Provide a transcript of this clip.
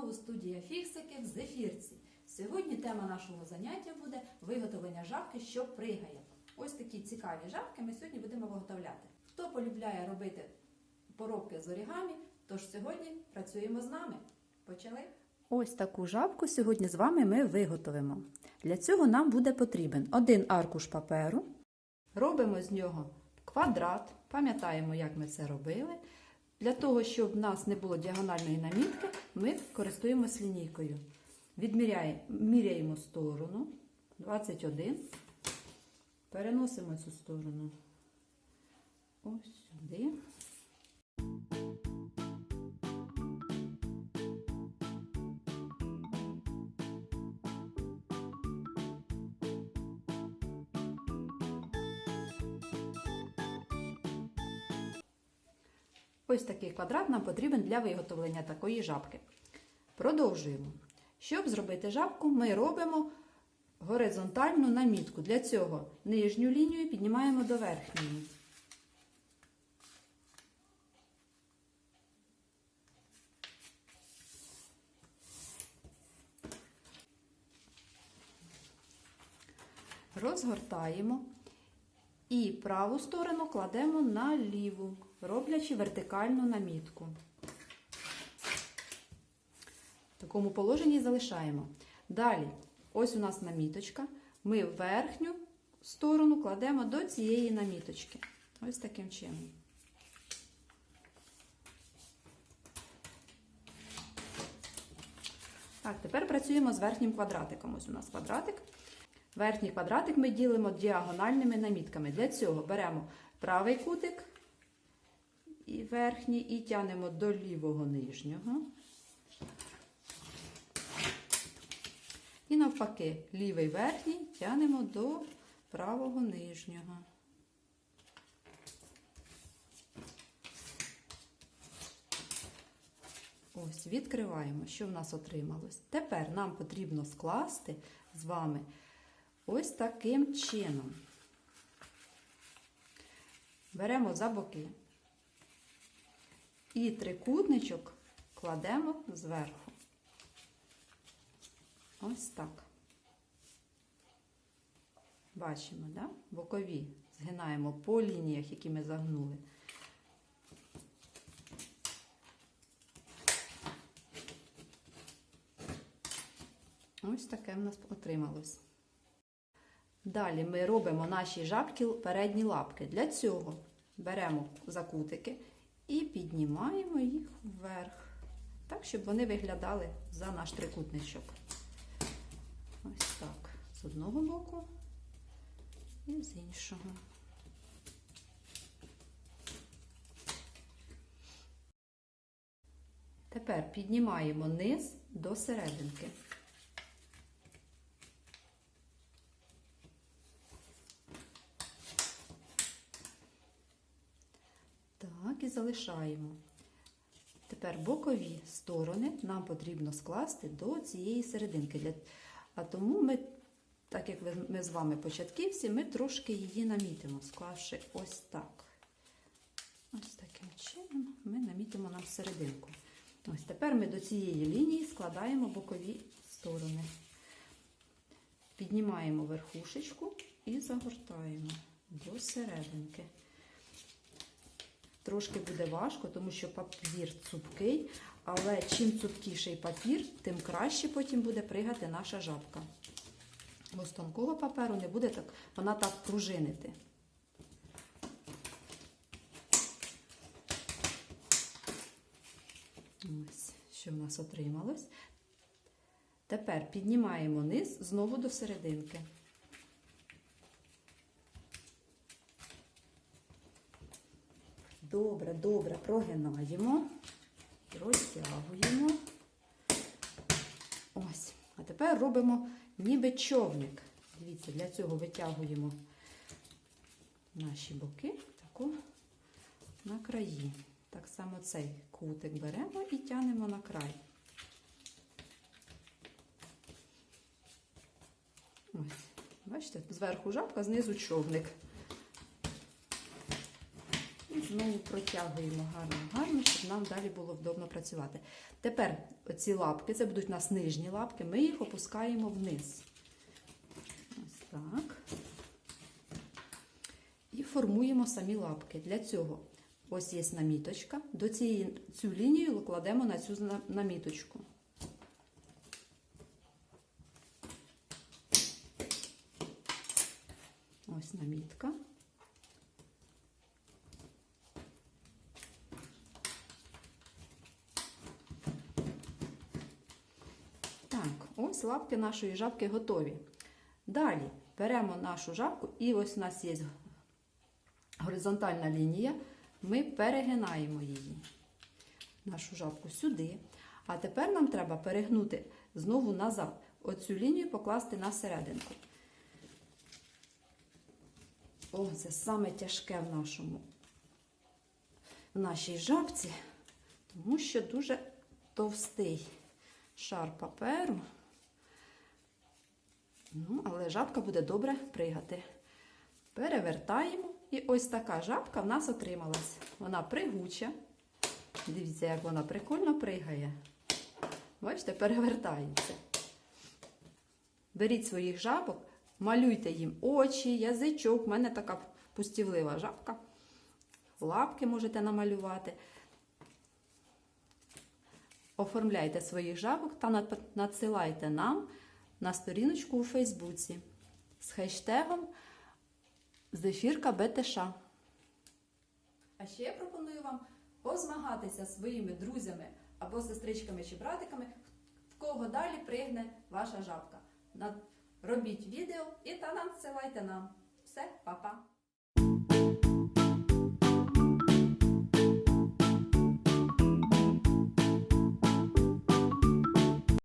знову студія фіксиків з ефірці. Сьогодні тема нашого заняття буде виготовлення жабки, що пригає. Ось такі цікаві жабки ми сьогодні будемо виготовляти. Хто полюбляє робити поробки з орігамі, тож сьогодні працюємо з нами. Почали? Ось таку жабку сьогодні з вами ми виготовимо. Для цього нам буде потрібен один аркуш паперу. Робимо з нього квадрат. Пам'ятаємо, як ми це робили. Для того, щоб в нас не було діагональної намітки, ми користуємося лінійкою. Відміряємо міряємо сторону 21. Переносимо цю сторону ось сюди. Ось такий квадрат нам потрібен для виготовлення такої жабки. Продовжуємо. Щоб зробити жабку, ми робимо горизонтальну намітку. Для цього нижню лінію піднімаємо до верхньої. Розгортаємо і праву сторону кладемо на ліву, роблячи вертикальну намітку. В такому положенні залишаємо. Далі, ось у нас наміточка. Ми верхню сторону кладемо до цієї наміточки. Ось таким чином. Так, тепер працюємо з верхнім квадратиком. Ось у нас квадратик. Верхній квадратик ми ділимо діагональними намітками. Для цього беремо правий кутик і верхній і тянемо до лівого нижнього. І навпаки, лівий верхній тянемо до правого нижнього. Ось, відкриваємо, що в нас отрималось. Тепер нам потрібно скласти з вами ось таким чином. Беремо за боки і трикутничок кладемо зверху. Ось так. Бачимо, да? бокові згинаємо по лініях, які ми загнули. Ось таке в нас отрималось. Далі ми робимо наші жабки передні лапки. Для цього беремо закутики і піднімаємо їх вверх, так, щоб вони виглядали за наш трикутничок. Ось так. З одного боку і з іншого. Тепер піднімаємо низ до серединки. І залишаємо. Тепер бокові сторони нам потрібно скласти до цієї серединки. А тому ми, так як ми з вами початківці, ми трошки її намітимо, склавши ось так. Ось таким чином ми намітимо нам серединку. Ось тепер ми до цієї лінії складаємо бокові сторони. Піднімаємо верхушечку і загортаємо до серединки. Трошки буде важко, тому що папір цупкий, але чим цупкіший папір, тим краще потім буде пригати наша жабка. Бо з тонкого паперу не буде так, вона так пружинити. Ось, що в нас отрималось. Тепер піднімаємо низ знову до серединки. Добре, добре прогинаємо, розтягуємо. Ось. А тепер робимо ніби човник. Дивіться, для цього витягуємо наші боки таку на краї. Так само цей кутик беремо і тянемо на край. Ось, бачите, зверху жабка, знизу човник. Знову протягуємо гарно, гарно, щоб нам далі було вдобно працювати. Тепер оці лапки, це будуть у нас нижні лапки, ми їх опускаємо вниз. Ось так. І формуємо самі лапки. Для цього ось є наміточка. До цієї цю лінію кладемо на цю наміточку. Ось намітка. Так, ось лапки нашої жабки готові. Далі беремо нашу жабку, і ось у нас є горизонтальна лінія. Ми перегинаємо її, нашу жабку сюди. А тепер нам треба перегнути знову назад. Оцю лінію покласти на серединку. О, це саме тяжке в нашому в нашій жабці, тому що дуже товстий шар паперу. Ну, але жабка буде добре пригати. Перевертаємо. І ось така жабка в нас отрималась. Вона пригуча. Дивіться, як вона прикольно пригає. Бачите, перевертається. Беріть своїх жабок, малюйте їм очі, язичок. У мене така пустівлива жабка. Лапки можете намалювати. Оформляйте своїх жабок та надсилайте нам на сторіночку у Фейсбуці з хештегом Зефірка БТШ. А ще я пропоную вам позмагатися своїми друзями або сестричками чи братиками, в кого далі пригне ваша жабка. Робіть відео і та надсилайте нам. Все, па-па!